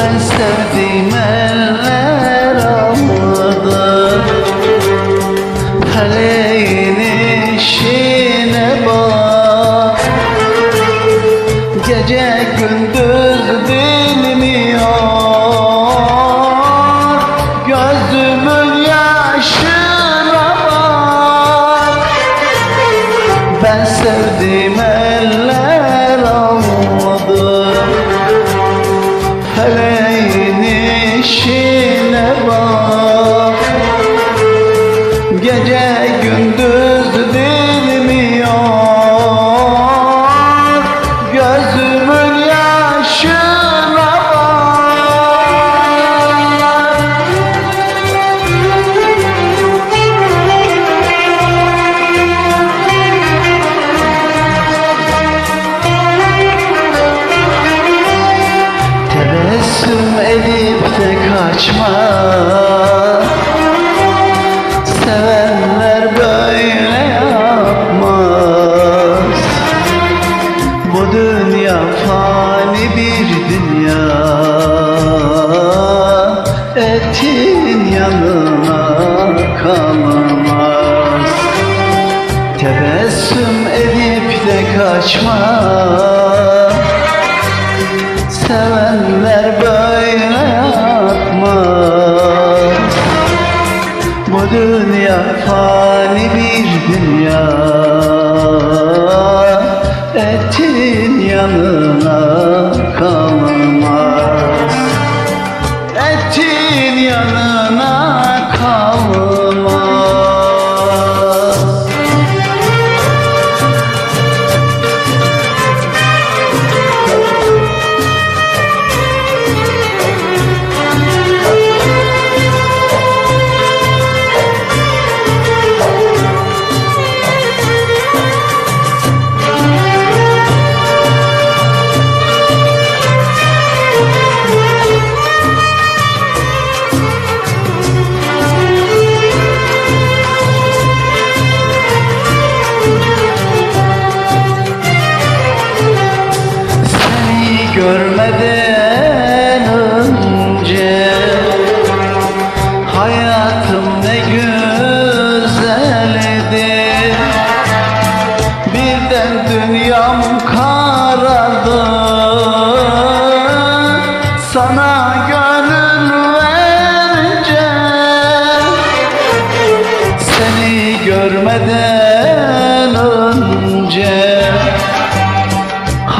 ben sevdiğim eller almadı Kaleyin işine bak. Gece gündüz bilmiyor. Gözümün yaşına bak. Ben sevdiğim eller kaçma Sevenler böyle yapmaz. Bu dünya fani bir dünya. Etin yanına kalmaz Tebessüm edip de kaçma fani bir dünya görmeden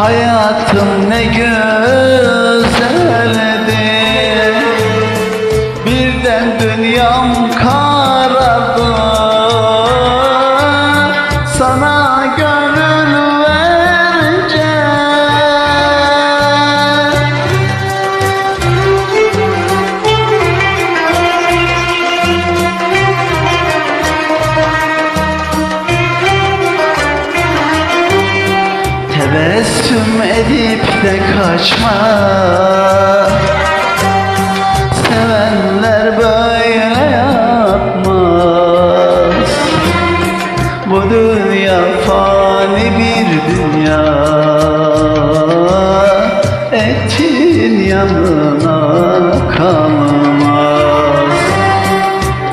Hayatım ne güzeldi. Birden dünyam karardı Tebessüm edip de kaçma. Sevenler böyle yapmaz. Bu dünya fani bir dünya. Etin yanına kalmaz.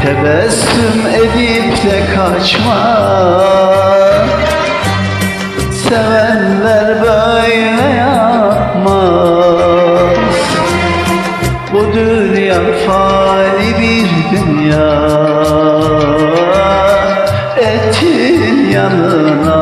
Tebessüm edip de kaçma dünya Etin yanına